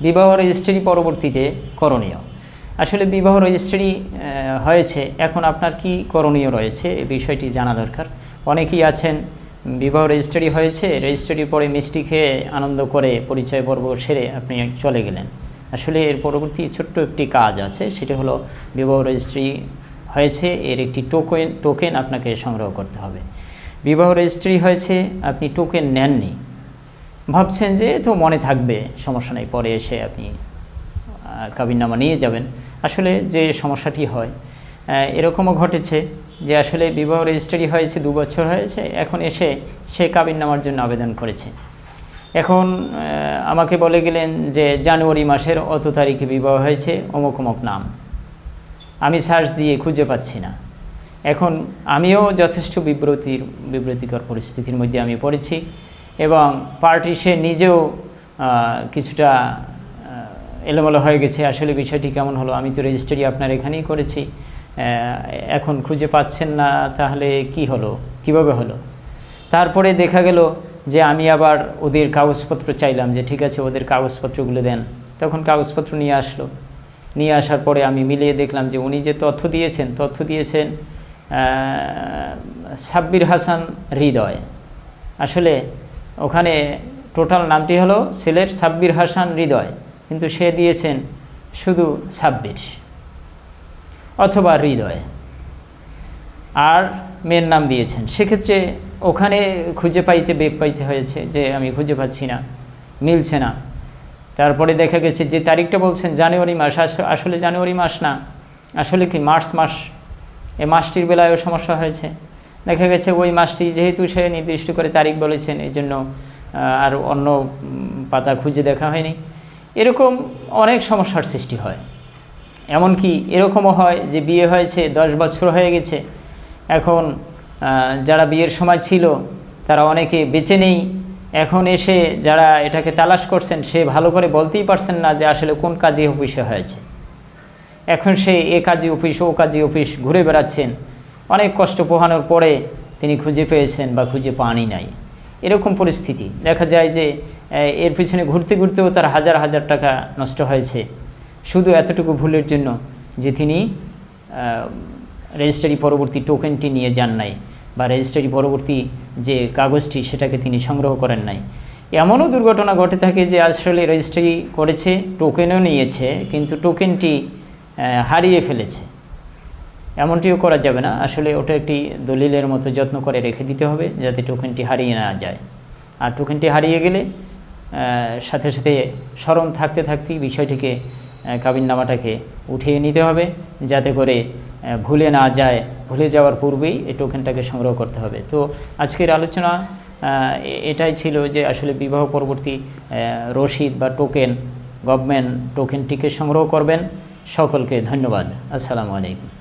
বিবাহ রেজিস্ট্রি পরবর্তীতে করণীয়। আসলে বিবাহ রেজিস্ট্রি হয়েছে। এখন আপনার কি করণীয় রয়েছে? এই বিষয়টি জানা দরকার। অনেকেই আছেন, বিবাহ রেজিস্ট্রি হয়েছে রেজিস্ট্রির পরে মিষ্টি খেয়ে আনন্দ করে পরিচয় পর্ব সেরে আপনি চলে গেলেন। আসলে এর পরবর্তী ছোট্ট একটি কাজ আছে, সেটা হলো বিবাহ রেজিস্ট্রি হয়েছে, এর একটি টোকেন টোকেন আপনাকে সংগ্রহ করতে হবে। বিবাহ রেজিস্ট্রি হয়েছে, আপনি টোকেন নেননি। ভাবছেন যে তো মনে থাকবে, সমস্যা নেই, পরে এসে আপনি কাবিননামা নিয়ে যাবেন। আসলে যে সমস্যাটি হয় এরকমও ঘটেছে যে আসলে বিবাহ রেজিস্ট্রি হয়েছে, দু বছর হয়েছে, এখন এসে সে কাবিননামার জন্য আবেদন করেছে। এখন আমাকে বলে গেলেন যে জানুয়ারি মাসের অত তারিখে বিবাহ হয়েছে, অমুক অমুক নাম। আমি সার্চ দিয়ে খুঁজে পাচ্ছি না। এখন আমিও যথেষ্ট বিব্রতির, বিব্রতিকর পরিস্থিতির মধ্যে আমি পড়েছি। এবং পার্টি সে নিজেও কিছুটা এলোমেলো হয়ে গেছে। আসলে বিষয়টি কেমন হলো? আমি তো রেজিস্ট্রি আপনার এখানেই করেছি। এখন খুঁজে পাচ্ছেন না, তাহলে কি হলো? কীভাবে হলো? তারপরে দেখা গেল যে আমি আবার ওদের কাগজপত্র চাইলাম যে, ঠিক আছে, ওদের কাগজপত্রগুলো দেন। তখন কাগজপত্র নিয়ে আসলো। নিয়ে আসার পরে আমি মিলিয়ে দেখলাম যে, উনি যে তথ্য দিয়েছেন তথ্য দিয়েছেন সাব্বির হাসান হৃদয়। আসলে ওখানে টোটাল নামটি হলো ছেলের সাব্বির হাসান হৃদয়, কিন্তু সে দিয়েছেন শুধু সাব্বির অথবা হৃদয়। আর মেয়ের নাম দিয়েছেন। সেক্ষেত্রে ওখানে খুঁজে পাইতে বেগ পাইতে হয়েছে যে আমি খুঁজে পাচ্ছি না, মিলছে না। তারপরে দেখা গেছে যে তারিখটা বলছেন জানুয়ারি মাস। আস- আসলে জানুয়ারি মাস না, আসলে কি মার্চ মাস? এ মাসটির বেলায়ও সমস্যা হয়েছে। দেখা গেছে ওই মাসটি যেহেতু সে নির্দিষ্ট করে তারিখ বলেছেন, এই জন্য আর অন্য পাতা খুঁজে দেখা হয়নি। এরকম অনেক সমস্যার সৃষ্টি হয়। এমনকি এরকমও হয় যে বিয়ে হয়েছে, দশ বছর হয়ে গেছে। এখন যারা বিয়ের সময় ছিল, তারা অনেকে বেঁচে নেই। এখন এসে যারা এটাকে তালাশ করছেন, সে ভালো করে বলতেই পারছেন না যে আসলে কোন কাজে অফিসে হয়েছে। এখন সে এ কাজে অফিস, ও কাজে অফিস ঘুরে বেড়াচ্ছেন। অনেক কষ্ট পোহানোর পরে তিনি খুঁজে পেয়েছেন বা খুঁজে পানই নাই। এরকম পরিস্থিতি। দেখা যায় যে এর পিছনে ঘুরতে ঘুরতেও তার হাজার হাজার টাকা নষ্ট হয়েছে। শুধু এতটুকু ভুলের জন্য যে তিনি রেজিস্ট্রারি পরবর্তী টোকেনটি নিয়ে যান নাই বা রেজিস্ট্রারি পরবর্তী যে কাগজটি সেটাকে তিনি সংগ্রহ করেন নাই। এমনও দুর্ঘটনা ঘটে থাকে যে আসলে রেজিস্ট্রি করেছে, টোকেনও নিয়েছে, কিন্তু টোকেনটি হারিয়ে ফেলেছে। এমনটিও করা যাবে না। আসলে ওটা একটি দলিলের মতো যত্ন করে রেখে দিতে হবে যাতে টোকেনটি হারিয়ে না যায়। আর টোকেনটি হারিয়ে গেলে সাথে সাথে স্মরণ থাকতে থাকতেই বিষয়টিকে কাবিননামাটাকে উঠিয়ে নিতে হবে। যাতে করে ভুলে না যায়, ভুলে যাওয়ার পূর্বেই এই টোকেনটাকে সংগ্রহ করতে হবে। তো আজকের আলোচনা এটাই ছিল যে আসলে বিবাহ পরবর্তী রসিদ বা টোকেন গভর্নমেন্ট টোকেনটিকে সংগ্রহ করবেন। সকলকে ধন্যবাদ। আসসালামু আলাইকুম।